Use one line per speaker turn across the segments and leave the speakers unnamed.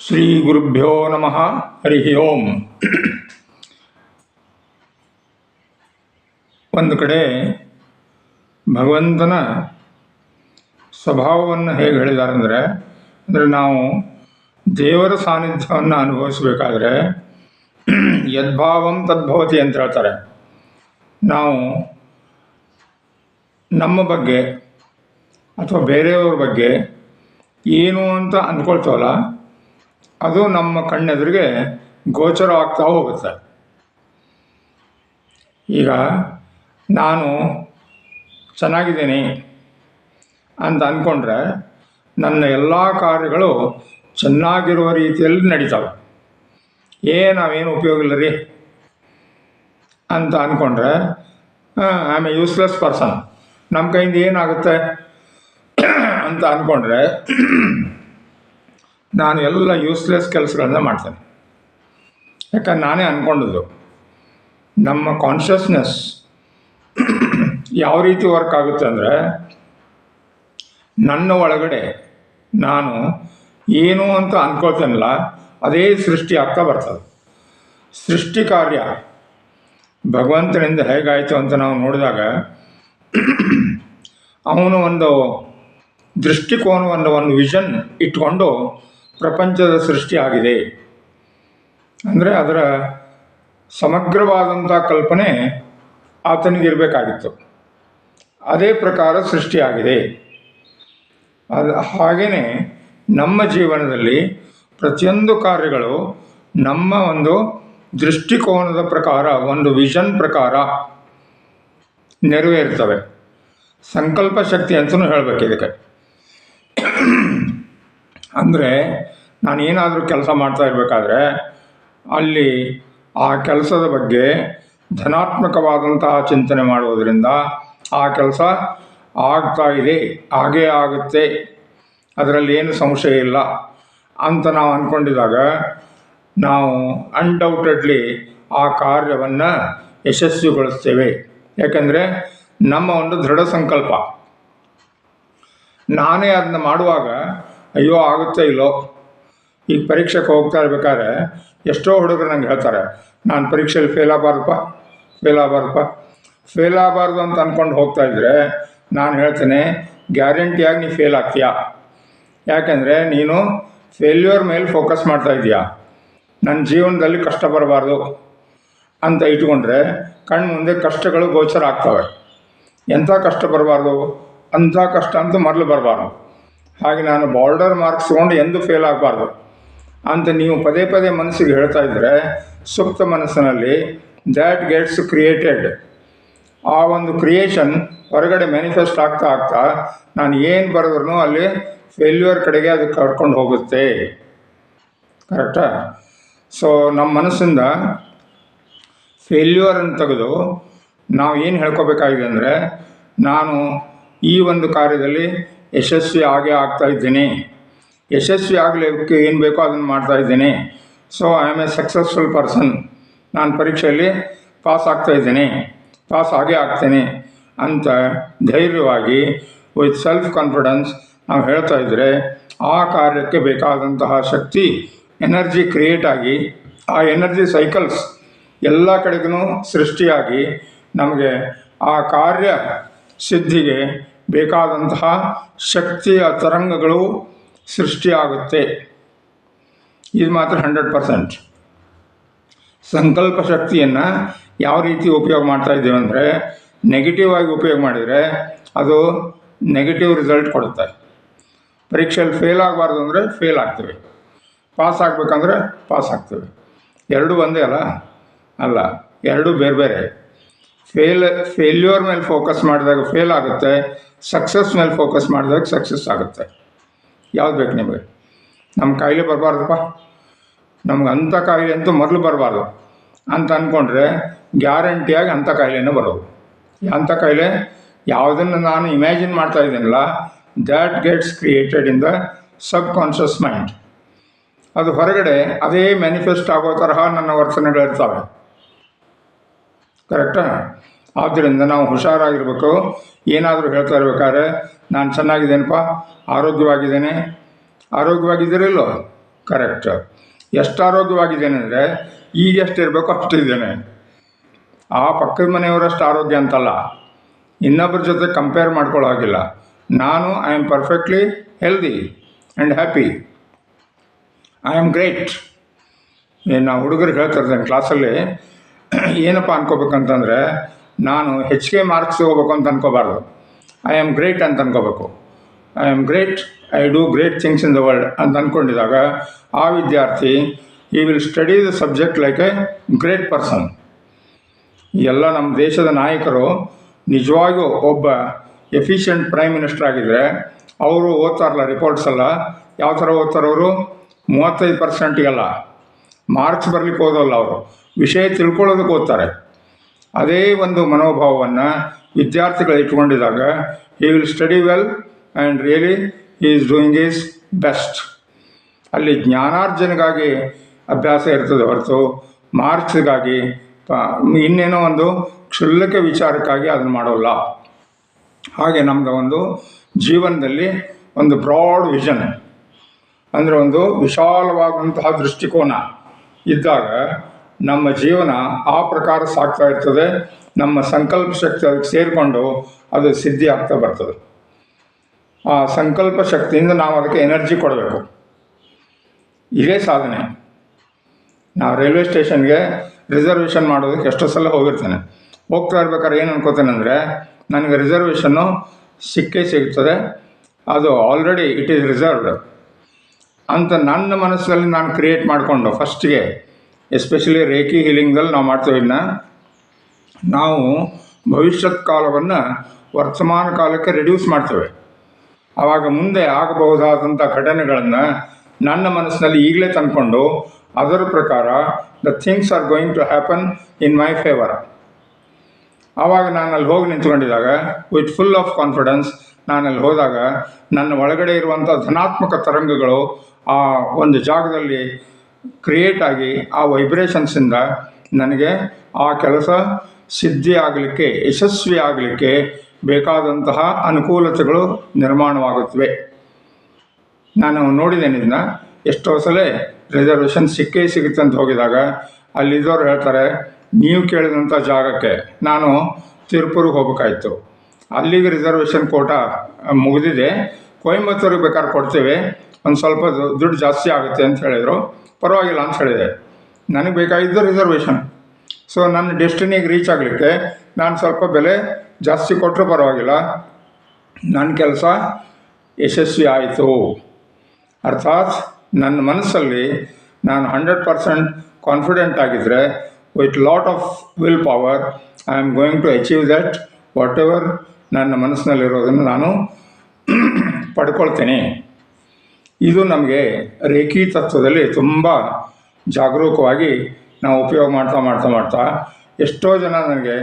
ಶ್ರೀ ಗುರುಭ್ಯೋ ನಮಃ. ಹರಿ ಓಂ. ಒಂದು ಕಡೆ ಭಗವಂತನ ಸ್ವಭಾವವನ್ನು ಹೇಗೆ ಹೇಳಿದ್ದಾರೆ ಅಂದರೆ ಅಂದರೆ ನಾವು ದೇವರ ಸಾನ್ನಿಧ್ಯವನ್ನು ಅನುಭವಿಸಬೇಕಾದ್ರೆ ಯದ್ಭಾವಂ ತದ್ಭವತಿ ಅಂತ ಹೇಳ್ತಾರೆ. ನಾವು ನಮ್ಮ ಬಗ್ಗೆ ಅಥವಾ ಬೇರೆಯವ್ರ ಬಗ್ಗೆ ಏನು ಅಂತ ಅಂದ್ಕೊಳ್ತೇವಲ್ಲ ಅದು ನಮ್ಮ ಕಣ್ಣೆದುರಿಗೆ ಗೋಚರ ಆಗ್ತಾ ಹೋಗುತ್ತೆ. ಈಗ ನಾನು ಚೆನ್ನಾಗಿದ್ದೀನಿ ಅಂತ ಅಂದ್ಕೊಂಡ್ರೆ ನನ್ನ ಎಲ್ಲ ಕಾರ್ಯಗಳು ಚೆನ್ನಾಗಿರುವ ರೀತಿಯಲ್ಲಿ ನಡೀತವೆ. ಏ, ನಾವೇನು ಉಪಯೋಗ ಇಲ್ಲ ರೀ ಅಂತ ಅಂದ್ಕೊಂಡ್ರೆ ಆಮ್ ಎ ಯೂಸ್ಲೆಸ್ ಪರ್ಸನ್ ನಮ್ಮ ಕೈಯಿಂದ ಏನಾಗುತ್ತೆ ಅಂತ ಅಂದ್ಕೊಂಡ್ರೆ ನಾನು ಎಲ್ಲ ಯೂಸ್ಲೆಸ್ ಕೆಲಸಗಳನ್ನ ಮಾಡ್ತೇನೆ. ಯಾಕಂದ್ರೆ ನಾನೇ ಅಂದ್ಕೊಂಡಿದ್ದು ನಮ್ಮ ಕಾನ್ಷಿಯಸ್ನೆಸ್ ಯಾವ ರೀತಿ ವರ್ಕ್ ಆಗುತ್ತೆ ಅಂದರೆ, ನನ್ನ ಒಳಗಡೆ ನಾನು ಏನು ಅಂತ ಅಂದ್ಕೊಳ್ತೇನಲ್ಲ ಅದೇ ಸೃಷ್ಟಿ ಆಗ್ತಾ ಬರ್ತದೆ. ಸೃಷ್ಟಿ ಕಾರ್ಯ ಭಗವಂತನಿಂದ ಹೇಗಾಯಿತು ಅಂತ ನಾವು ನೋಡಿದಾಗ, ಅವನು ಒಂದು ದೃಷ್ಟಿಕೋನವನ್ನು, ಒಂದು ವಿಷನ್ ಇಟ್ಕೊಂಡು ಪ್ರಪಂಚದ ಸೃಷ್ಟಿ ಆಗಿದೆ. ಅಂದರೆ ಅದರ ಸಮಗ್ರವಾದಂಥ ಕಲ್ಪನೆ ಆತನಿಗಿರಬೇಕಾಗಿತ್ತು. ಅದೇ ಪ್ರಕಾರ ಸೃಷ್ಟಿಯಾಗಿದೆ ಅದು ಹಾಗೆಯೇ ನಮ್ಮ ಜೀವನದಲ್ಲಿ ಪ್ರತಿಯೊಂದು ಕಾರ್ಯಗಳು ನಮ್ಮ ಒಂದು ದೃಷ್ಟಿಕೋನದ ಪ್ರಕಾರ, ಒಂದು ವಿಷನ್ ಪ್ರಕಾರ ನೆರವೇರ್ತವೆ. ಸಂಕಲ್ಪ ಶಕ್ತಿ ಅಂತಲೂ ಹೇಳಬೇಕು ಇದಕ್ಕೆ. ಅಂದರೆ ನಾನು ಏನಾದರೂ ಕೆಲಸ ಮಾಡ್ತಾ ಇರಬೇಕಾದ್ರೆ ಅಲ್ಲಿ ಆ ಕೆಲಸದ ಬಗ್ಗೆ ಧನಾತ್ಮಕವಾದಂತಹ ಚಿಂತನೆ ಮಾಡುವುದರಿಂದ ಆ ಕೆಲಸ ಆಗ್ತಾ ಇದೆ, ಹಾಗೇ ಆಗುತ್ತೆ, ಅದರಲ್ಲಿ ಏನು ಸಂಶಯ ಇಲ್ಲ ಅಂತ ನಾವು ಅಂದ್ಕೊಂಡಿದಾಗ ನಾವು ಅನ್ಡೌಟೆಡ್ಲಿ ಆ ಕಾರ್ಯವನ್ನು ಯಶಸ್ವಿಗೊಳಿಸ್ತೇವೆ. ಯಾಕಂದರೆ ನಮ್ಮ ಒಂದು ದೃಢ ಸಂಕಲ್ಪ. ನಾನೇ ಅದನ್ನ ಮಾಡುವಾಗ ಅಯ್ಯೋ, ಆಗುತ್ತೆ ಇಲ್ಲೋ? ಈಗ ಪರೀಕ್ಷೆಗೆ ಹೋಗ್ತಾ ಇರ್ಬೇಕಾದ್ರೆ ಎಷ್ಟೋ ಹುಡುಗರು ನಂಗೆ ಹೇಳ್ತಾರೆ, ನಾನು ಪರೀಕ್ಷೆಯಲ್ಲಿ ಫೇಲ್ ಆಗಬಾರ್ದಪ್ಪ ಫೇಲ್ ಆಗಬಾರ್ದಪ್ಪ. ಫೇಲ್ ಆಗಬಾರ್ದು ಅಂತ ಅಂದ್ಕೊಂಡು ಹೋಗ್ತಾ ಇದ್ರೆ ನಾನು ಹೇಳ್ತೇನೆ ಗ್ಯಾರಂಟಿಯಾಗಿ ನೀ ಫೇಲ್ ಆಗ್ತೀಯಾ? ಯಾಕೆಂದರೆ ನೀನು ಫೇಲ್ಯೂರ್ ಮೇಲೆ ಫೋಕಸ್ ಮಾಡ್ತಾ ಇದೀಯಾ ನನ್ನ ಜೀವನದಲ್ಲಿ ಕಷ್ಟ ಬರಬಾರ್ದು ಅಂತ ಇಟ್ಕೊಂಡ್ರೆ ಕಣ್ಣು ಮುಂದೆ ಕಷ್ಟಗಳು ಗೋಚರ ಆಗ್ತವೆ. ಎಂಥ ಕಷ್ಟ ಬರಬಾರ್ದು? ಅಂಥ ಕಷ್ಟ ಅಂತೂ ಮೊದಲು ಬರಬಾರ್ದು. ಹಾಗೆ ನಾನು ಬಾರ್ಡರ್ ಮಾರ್ಕ್ಸ್ ತೊಗೊಂಡು ಎಂದೂ ಫೇಲ್ ಆಗಬಾರ್ದು ಅಂತ ನೀವು ಪದೇ ಪದೇ ಮನಸ್ಸಿಗೆ ಹೇಳ್ತಾ ಇದ್ದರೆ ಸುಪ್ತ ಮನಸ್ಸಿನಲ್ಲಿ ದ್ಯಾಟ್ ಗೆಟ್ಸ್ ಕ್ರಿಯೇಟೆಡ್ ಆ ಒಂದು ಕ್ರಿಯೇಷನ್ ಹೊರಗಡೆ ಮ್ಯಾನಿಫೆಸ್ಟ್ ಆಗ್ತಾ ಆಗ್ತಾ ನಾನು ಏನು ಬರೆದ್ರೂ ಅಲ್ಲಿ ಫೇಲ್ಯೂರ್ ಕಡೆಗೆ ಅದು ಕರ್ಕೊಂಡು ಹೋಗುತ್ತೆ. ಕರೆಕ್ಟಾ ಸೊ ನಮ್ಮ ಮನಸ್ಸಿಂದ ಫೇಲ್ಯೂರನ್ನು ತೆಗೆದು ನಾವು ಏನು ಹೇಳ್ಕೋಬೇಕಾಗಿದೆ ಅಂದರೆ ನಾನು ಈ ಒಂದು ಕಾರ್ಯದಲ್ಲಿ ಯಶಸ್ವಿ ಆಗೇ ಆಗ್ತಾ ಇದ್ದೀನಿ. ಯಶಸ್ವಿ ಆಗಲಿಕ್ಕೆ ಏನು ಬೇಕೋ ಅದನ್ನು ಮಾಡ್ತಾ ಇದ್ದೀನಿ. So I am a successful person ನಾನು ಪರೀಕ್ಷೆಯಲ್ಲಿ ಪಾಸ್ ಆಗ್ತಾ ಇದ್ದೀನಿ. ಪಾಸ್ ಆಗೇ ಆಗ್ತೇನೆ ಅಂತ ಧೈರ್ಯವಾಗಿ ವಿತ್ ಸೆಲ್ಫ್ ಕಾನ್ಫಿಡೆನ್ಸ್ ನಾವು ಹೇಳ್ತಾ ಇದ್ದರೆ ಆ ಕಾರ್ಯಕ್ಕೆ ಬೇಕಾದಂತಹ ಶಕ್ತಿ ಎನರ್ಜಿ ಕ್ರಿಯೇಟ್ ಆಗಿ, ಆ ಎನರ್ಜಿ ಸೈಕಲ್ಸ್ ಎಲ್ಲ ಕಡೆಗೂ ಸೃಷ್ಟಿಯಾಗಿ ನಮಗೆ ಆ ಕಾರ್ಯ ಸಿದ್ಧಿಗೆ ಬೇಕಾದಂತಹ ಶಕ್ತಿಯ ತರಂಗಗಳು ಸೃಷ್ಟಿಯಾಗುತ್ತೆ. ಇದು ಮಾತ್ರ ಹಂಡ್ರೆಡ್ ಪರ್ಸೆಂಟ್ ಸಂಕಲ್ಪ ಶಕ್ತಿಯನ್ನು ಯಾವ ರೀತಿ ಉಪಯೋಗ ಮಾಡ್ತಾ ಇದ್ದೇವೆ ಅಂದರೆ ನೆಗೆಟಿವ್ ಆಗಿ ಉಪಯೋಗ ಮಾಡಿದರೆ ಅದು ನೆಗೆಟಿವ್ ರಿಸಲ್ಟ್ ಕೊಡುತ್ತೆ. ಪರೀಕ್ಷೆಯಲ್ಲಿ ಫೇಲ್ ಆಗಬಾರ್ದು ಅಂದರೆ ಫೇಲ್ ಆಗ್ತೀವಿ. ಪಾಸ್ ಆಗಬೇಕಂದ್ರೆ ಪಾಸ್ ಆಗ್ತೀವಿ. ಎರಡು ಒಂದೇ ಅಲ್ಲ? ಅಲ್ಲ, ಎರಡೂ ಬೇರೆ ಬೇರೆ. ಫೇಲ್ ಫೇಲ್ಯೂರ್ ಮೇಲೆ ಫೋಕಸ್ ಮಾಡಿದಾಗ ಫೇಲ್ ಆಗುತ್ತೆ ಸಕ್ಸಸ್ ಮೇಲೆ ಫೋಕಸ್ ಮಾಡಿದಾಗ ಸಕ್ಸಸ್ ಆಗುತ್ತೆ. ಯಾವ್ದು ಬೇಕು ನಿಮಗೆ? ನಮ್ಮ ಕಾಯಿಲೆ ಬರಬಾರ್ದಪ್ಪ. ನಮ್ಗೆ ಅಂಥ ಕಾಯಿಲೆ ಅಂತೂ ಮೊದಲು ಬರಬಾರ್ದು. ಅಂತ ಅಂದ್ಕೊಂಡ್ರೆ ಗ್ಯಾರಂಟಿಯಾಗಿ ಅಂಥ ಕಾಯಿಲೆನೇ ಬರೋದು. ಅಂಥ ಕಾಯಿಲೆ ಯಾವುದನ್ನು ನಾನು ಇಮ್ಯಾಜಿನ್ ಮಾಡ್ತಾ ಇದ್ದೀನಲ್ಲ that gets created in the subconscious mind ಅದು ಹೊರಗಡೆ ಅದೇ ಮ್ಯಾನಿಫೆಸ್ಟ್ ಆಗೋ ತರಹ ನನ್ನ ವರ್ತನೆಗಳಿರ್ತವೆ ಕರೆಕ್ಟಾ? ಆದ್ದರಿಂದ ನಾವು ಹುಷಾರಾಗಿರ್ಬೇಕು. ಏನಾದರೂ ಹೇಳ್ತಾ ಇರ್ಬೇಕಾದ್ರೆ, ನಾನು ಚೆನ್ನಾಗಿದ್ದೇನಪ್ಪ, ಆರೋಗ್ಯವಾಗಿದ್ದೇನೆ. ಆರೋಗ್ಯವಾಗಿದ್ದೀರಿಲ್ಲೋ? ಕರೆಕ್ಟ್. ಎಷ್ಟು ಆರೋಗ್ಯವಾಗಿದ್ದೇನೆ ಅಂದರೆ ಈಗ ಎಷ್ಟು ಇರಬೇಕು ಅಷ್ಟಿದ್ದೇನೆ. ಆ ಪಕ್ಕದ ಮನೆಯವರಷ್ಟು ಆರೋಗ್ಯ ಅಂತಲ್ಲ. ಇನ್ನೊಬ್ಬರ ಜೊತೆ ಕಂಪೇರ್ ಮಾಡ್ಕೊಳ್ಳೋ ಹಾಗಿಲ್ಲ. ನಾನು I am perfectly healthy and happy I am great ನಾವು ಹುಡುಗರಿಗೆ ಹೇಳ್ತಿರ್ತೇನೆ ಕ್ಲಾಸಲ್ಲಿ ಏನಪ್ಪ ಅನ್ಕೋಬೇಕಂತಂದರೆ, ನಾನು ಹೆಚ್ಚಿಗೆ ಮಾರ್ಕ್ಸ್ ಹೋಗ್ಬೇಕು ಅಂತ ಅನ್ಕೋಬಾರ್ದು. ಐ ಆಮ್ ಗ್ರೇಟ್ ಅಂತ ಅನ್ಕೋಬೇಕು. I am great I do great things in the world ಅಂತ ಅಂದ್ಕೊಂಡಿದಾಗ ಆ ವಿದ್ಯಾರ್ಥಿ ಈ will study the subject like a great person ಎಲ್ಲ ನಮ್ಮ ದೇಶದ ನಾಯಕರು, ನಿಜವಾಗಿಯೂ ಒಬ್ಬ ಎಫಿಷಿಯಂಟ್ ಪ್ರೈಮ್ ಮಿನಿಸ್ಟರ್ ಆಗಿದ್ದರೆ ಅವರು ಓದ್ತಾರಲ್ಲ ರಿಪೋರ್ಟ್ಸ್ ಎಲ್ಲ ಯಾವ ಥರ ಓದ್ತಾರವರು? ಮೂವತ್ತೈದು ಪರ್ಸೆಂಟಿಗೆಲ್ಲ ಮಾರ್ಕ್ಸ್ ಬರಲಿಕ್ಕೆ ಓದೋಲ್ಲ ಅವರು. ವಿಷಯ ತಿಳ್ಕೊಳ್ಳೋದಕ್ಕೆ ಓದ್ತಾರೆ ಅದೇ ಒಂದು ಮನೋಭಾವವನ್ನು ವಿದ್ಯಾರ್ಥಿಗಳು ಇಟ್ಕೊಂಡಿದಾಗ he will study well and really he is doing his best ಅಲ್ಲಿ ಜ್ಞಾನಾರ್ಜನೆಗಾಗಿ ಅಭ್ಯಾಸ ಇರ್ತದೆ ಹೊರತು ಮಾರ್ಕ್ಸ್ಗಾಗಿ ಇನ್ನೇನೋ ಒಂದು ಕ್ಷುಲ್ಲಕ ವಿಚಾರಕ್ಕಾಗಿ ಅದನ್ನು ಮಾಡೋಲ್ಲ. ಹಾಗೆ ನಮ್ಮದು ಒಂದು ಜೀವನದಲ್ಲಿ ಒಂದು ಬ್ರಾಡ್ ವಿಷನ್ ಅಂದರೆ ಒಂದು ವಿಶಾಲವಾದಂತಹ ದೃಷ್ಟಿಕೋನ ಇದ್ದಾಗ ನಮ್ಮ ಜೀವನ ಆ ಪ್ರಕಾರ ಸಾಗ್ತಾ ಇರ್ತದೆ. ನಮ್ಮ ಸಂಕಲ್ಪ ಶಕ್ತಿ ಅದಕ್ಕೆ ಸೇರಿಕೊಂಡು ಅದು ಸಿದ್ಧಿ ಆಗ್ತಾ ಬರ್ತದೆ. ಆ ಸಂಕಲ್ಪ ಶಕ್ತಿಯಿಂದ ನಾವು ಅದಕ್ಕೆ ಎನರ್ಜಿ ಕೊಡಬೇಕು. ಇದೇ ಸಾಧನೆ. ನಾವು ರೈಲ್ವೆ ಸ್ಟೇಷನ್ಗೆ ರಿಸರ್ವೇಷನ್ ಮಾಡೋದಕ್ಕೆ ಎಷ್ಟೋ ಸಲ ಹೋಗಿರ್ತೇನೆ. ಹೋಗ್ತಾ ಇರ್ಬೇಕಾದ್ರೆ ಏನು ಅನ್ಕೋತೇನೆ ಅಂದರೆ, ನನಗೆ ರಿಸರ್ವೇಷನ್ನು ಸಿಕ್ಕೇ ಸಿಗ್ತದೆ. ಅದು ಆಲ್ರೆಡಿ ಇಟ್ ಈಸ್ ರಿಸರ್ವ್ಡ್ ಅಂತ ನನ್ನ ಮನಸ್ಸಲ್ಲಿ ನಾನು ಕ್ರಿಯೇಟ್ ಮಾಡಿಕೊಂಡು ಫಸ್ಟಿಗೆ ಎಸ್ಪೆಷಲಿ ರೇಖಿ ಹೀಲಿಂಗ್ದಲ್ಲಿ ನಾವು ಮಾಡ್ತೇವೆ ಇನ್ನು ನಾವು ಭವಿಷ್ಯತ್ ಕಾಲವನ್ನು ವರ್ತಮಾನ ಕಾಲಕ್ಕೆ ರಿಡ್ಯೂಸ್ ಮಾಡ್ತೇವೆ. ಆವಾಗ ಮುಂದೆ ಆಗಬಹುದಾದಂಥ ಘಟನೆಗಳನ್ನು ನನ್ನ ಮನಸ್ಸಿನಲ್ಲಿ ಈಗಲೇ ತಂದ್ಕೊಂಡು ಅದರ ಪ್ರಕಾರ the things are going to happen in my favour ಆವಾಗ ನಾನು ಅಲ್ಲಿ ಹೋಗಿ ನಿಂತ್ಕೊಂಡಿದ್ದಾಗ ವಿತ್ ಫುಲ್ ಆಫ್ ಕಾನ್ಫಿಡೆನ್ಸ್ ನಾನು ಅಲ್ಲಿ ಹೋದಾಗ ನನ್ನ ಒಳಗಡೆ ಇರುವಂಥ ಧನಾತ್ಮಕ ತರಂಗಗಳು ಆ ಒಂದು ಜಾಗದಲ್ಲಿ ಕ್ರಿಯೇಟ್ ಆಗಿ ಆ ವೈಬ್ರೇಷನ್ಸಿಂದ ನನಗೆ ಆ ಕೆಲಸ ಸಿದ್ಧಿ ಆಗಲಿಕ್ಕೆ, ಯಶಸ್ವಿ ಆಗಲಿಕ್ಕೆ ಬೇಕಾದಂತಹ ಅನುಕೂಲತೆಗಳು ನಿರ್ಮಾಣವಾಗುತ್ತವೆ. ನಾನು ನೋಡಿದ್ದೇನೆ ಇದನ್ನ. ಎಷ್ಟೋ ಸಲ ರಿಸರ್ವೇಷನ್ ಸಿಕ್ಕೇ ಸಿಗುತ್ತೆ ಅಂತ ಹೋಗಿದಾಗ ಅಲ್ಲಿದ್ದವ್ರು ಹೇಳ್ತಾರೆ, ನೀವು ಕೇಳಿದಂಥ ಜಾಗಕ್ಕೆ ನಾನು ತಿರುಪುರಿಗೆ ಹೋಗ್ಬೇಕಾಯ್ತು. ಅಲ್ಲಿಗೆ ರಿಸರ್ವೇಷನ್ ಕೋಟ ಮುಗಿದಿದೆ. ಕೊಯಂಬತ್ತೂರಿಗೆ ಬೇಕಾದ್ರೆ ಕೊಡ್ತೇವೆ. ಒಂದು ಸ್ವಲ್ಪ ದುಡ್ಡು ಜಾಸ್ತಿ ಆಗುತ್ತೆ ಅಂತ ಹೇಳಿದರು. ಪರವಾಗಿಲ್ಲ ಅಂತ ಹೇಳಿದೆ ನನಗೆ ಬೇಕಾಗಿದ್ದು ರಿಸರ್ವೇಷನ್ ಸೊ ನನ್ನ ಡೆಸ್ಟಿನಿಗೆ ರೀಚ್ ಆಗಲಿಕ್ಕೆ ನಾನು ಸ್ವಲ್ಪ ಬೆಲೆ ಜಾಸ್ತಿ ಕೊಟ್ಟರು ಪರವಾಗಿಲ್ಲ. ನನ್ನ ಕೆಲಸ ಯಶಸ್ವಿ ಆಯಿತು. ಅರ್ಥಾತ್ ನನ್ನ ಮನಸ್ಸಲ್ಲಿ ನಾನು ಹಂಡ್ರೆಡ್ ಪರ್ಸೆಂಟ್ ಕಾನ್ಫಿಡೆಂಟ್ ಆಗಿದ್ದರೆ with lot of will power I am going to achieve that whatever ನನ್ನ ಮನಸ್ಸಿನಲ್ಲಿರೋದನ್ನು ನಾನು ಪಡ್ಕೊಳ್ತೇನೆ. ಇದು ನಮಗೆ ರೇಖಿ ತತ್ವದಲ್ಲಿ ತುಂಬ ಜಾಗರೂಕವಾಗಿ ನಾವು ಉಪಯೋಗ ಮಾಡ್ತಾ ಮಾಡ್ತಾ ಮಾಡ್ತಾ ಎಷ್ಟೋ ಜನ ನನಗೆ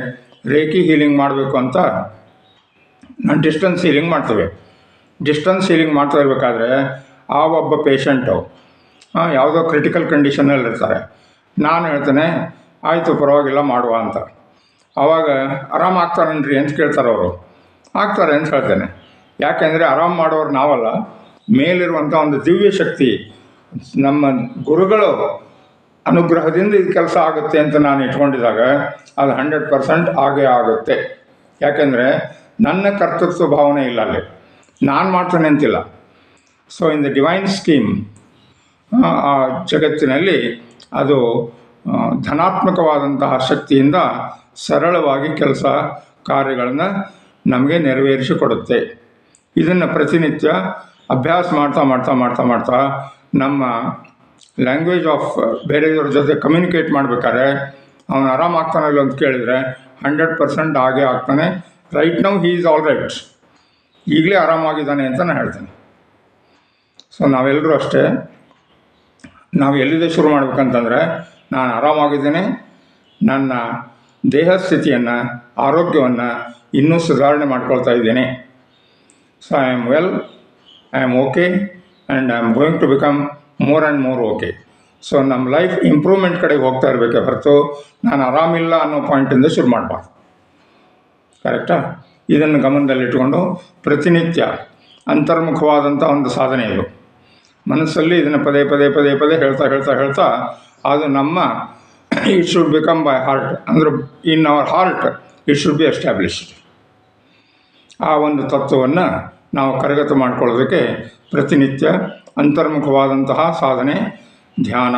ರೇಖಿ ಹೀಲಿಂಗ್ ಮಾಡಬೇಕು ಅಂತ ನಾನು ಡಿಸ್ಟೆನ್ಸ್ ಹೀಲಿಂಗ್ ಮಾಡ್ತೇವೆ. ಡಿಸ್ಟೆನ್ಸ್ ಹೀಲಿಂಗ್ ಮಾಡ್ತಾ ಇರಬೇಕಾದ್ರೆ ಆ ಒಬ್ಬ ಪೇಷಂಟು ಯಾವುದೋ ಕ್ರಿಟಿಕಲ್ ಕಂಡೀಷನಲ್ಲಿ ಇರ್ತಾರೆ. ನಾನು ಹೇಳ್ತೇನೆ, ಆಯಿತು ಪರವಾಗಿಲ್ಲ, ಮಾಡುವ ಅಂತ. ಆವಾಗ ಆರಾಮ ಆಗ್ತಾರನ್ರಿ? ಅಂತ ಕೇಳ್ತಾರೆ ಅವರು. ಆಗ್ತಾರೆ ಅಂತ ಹೇಳ್ತೇನೆ. ಯಾಕೆಂದರೆ ಆರಾಮ್ ಮಾಡೋರು ನಾವಲ್ಲ. ಮೇಲಿರುವಂಥ ಒಂದು ದಿವ್ಯ ಶಕ್ತಿ ನಮ್ಮ ಗುರುಗಳು ಅನುಗ್ರಹದಿಂದ ಇದು ಕೆಲಸ ಆಗುತ್ತೆ ಅಂತ ನಾನು ಇಟ್ಕೊಂಡಿದ್ದಾಗ ಅದು ಹಂಡ್ರೆಡ್ ಪರ್ಸೆಂಟ್ ಆಗೇ ಆಗುತ್ತೆ. ಯಾಕೆಂದರೆ ನನ್ನ ಕರ್ತೃತ್ವ ಭಾವನೆ ಇಲ್ಲ ಅಲ್ಲಿ. ನಾನು ಮಾಡ್ತೇನೆ ಅಂತಿಲ್ಲ. So in the divine scheme ಆ ಜಗತ್ತಿನಲ್ಲಿ ಅದು ಧನಾತ್ಮಕವಾದಂತಹ ಶಕ್ತಿಯಿಂದ ಸರಳವಾಗಿ ಕೆಲಸ ಕಾರ್ಯಗಳನ್ನು ನಮಗೆ ನೆರವೇರಿಸಿಕೊಡುತ್ತೆ. ಇದನ್ನು ಪ್ರತಿನಿತ್ಯ ಅಭ್ಯಾಸ ಮಾಡ್ತಾ ಮಾಡ್ತಾ ಮಾಡ್ತಾ ಮಾಡ್ತಾ ನಮ್ಮ ಲ್ಯಾಂಗ್ವೇಜ್ ಆಫ್ ಬೇರೆಯವ್ರ ಜೊತೆ ಕಮ್ಯುನಿಕೇಟ್ ಮಾಡಬೇಕಾದ್ರೆ ಅವನು ಆರಾಮಾಗ್ತಾನಲ್ಲ ಅಂತ ಕೇಳಿದರೆ ಹಂಡ್ರೆಡ್ ಪರ್ಸೆಂಟ್ ಹಾಗೆ ಆಗ್ತಾನೆ. Right now he is all right ಈಗಲೇ ಆರಾಮಾಗಿದ್ದಾನೆ ಅಂತ ನಾನು ಹೇಳ್ತೇನೆ. ಸೊ ನಾವೆಲ್ಲರೂ ಅಷ್ಟೇ, ನಾವು ಎಲ್ಲಿದೆ ಶುರು ಮಾಡಬೇಕಂತಂದರೆ ನಾನು ಆರಾಮಾಗಿದ್ದೇನೆ. ನನ್ನ ದೇಹ ಸ್ಥಿತಿಯನ್ನು, ಆರೋಗ್ಯವನ್ನು ಇನ್ನೂ ಸುಧಾರಣೆ ಮಾಡ್ಕೊಳ್ತಾ ಇದ್ದೇನೆ. So I am well I am okay and I am going to become more and more okay so ನಮ್ಮ ಲೈಫ್ ಇಂಪ್ರೂವ್ಮೆಂಟ್ ಕಡೆಗೆ ಹೋಗ್ತಾ ಇರಬೇಕೆ ಹೊರತು ನಾನು ಆರಾಮಿಲ್ಲ ಅನ್ನೋ ಪಾಯಿಂಟಿಂದ ಶುರು ಮಾಡಬಾರ್ದು. ಕರೆಕ್ಟಾ ಇದನ್ನು ಗಮನದಲ್ಲಿಟ್ಟುಕೊಂಡು ಪ್ರತಿನಿತ್ಯ ಅಂತರ್ಮುಖವಾದಂಥ ಒಂದು ಸಾಧನೆ ಇದು. ಮನಸ್ಸಲ್ಲಿ ಇದನ್ನು ಪದೇ ಪದೇ ಪದೇ ಪದೇ ಹೇಳ್ತಾ ಹೇಳ್ತಾ ಹೇಳ್ತಾ ಅದು ನಮ್ಮ it should become by heart ಅಂದ್ರೆ in our heart it should be established ಆ ಒಂದು ತತ್ವವನ್ನು ನಾವು ಕರಗತ ಮಾಡಿಕೊಳ್ಳೋದಕ್ಕೆ ಪ್ರತಿನಿತ್ಯ ಅಂತರ್ಮುಖವಾದಂತಹ ಸಾಧನೆ ಧ್ಯಾನ,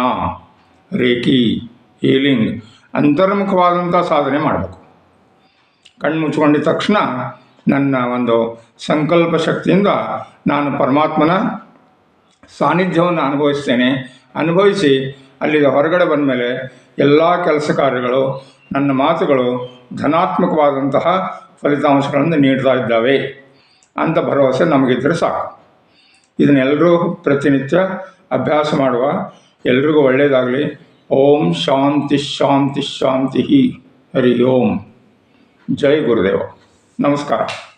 ರೇಖಿ, ಹೀಲಿಂಗ್ ಅಂತರ್ಮುಖವಾದಂಥ ಸಾಧನೆ ಮಾಡಬೇಕು. ಕಣ್ಣು ಮುಚ್ಕೊಂಡಿದ ತಕ್ಷಣ ನನ್ನ ಒಂದು ಸಂಕಲ್ಪ ಶಕ್ತಿಯಿಂದ ನಾನು ಪರಮಾತ್ಮನ ಸಾನ್ನಿಧ್ಯವನ್ನು ಅನುಭವಿಸ್ತೇನೆ. ಅನುಭವಿಸಿ ಅಲ್ಲಿಗೆ ಹೊರಗಡೆ ಬಂದ ಮೇಲೆ ಎಲ್ಲ ಕೆಲಸ ಕಾರ್ಯಗಳು, ನನ್ನ ಮಾತುಗಳು ಧನಾತ್ಮಕವಾದಂತಹ ಫಲಿತಾಂಶಗಳನ್ನು ನೀಡ್ತಾ ಇದ್ದಾವೆ. ಅಂತ ಭರವಸೆ ನಮಗಿದ್ದರೆ ಸಾಕು. ಇದನ್ನೆಲ್ಲರೂ ಪ್ರತಿನಿತ್ಯ ಅಭ್ಯಾಸ ಮಾಡುವ ಎಲ್ರಿಗೂ ಒಳ್ಳೆಯದಾಗಲಿ ಓಂ ಶಾಂತಿ ಶಾಂತಿ ಶಾಂತಿ ಹರಿ ಓಂ. ಜೈ ಗುರುದೇವ. ನಮಸ್ಕಾರ.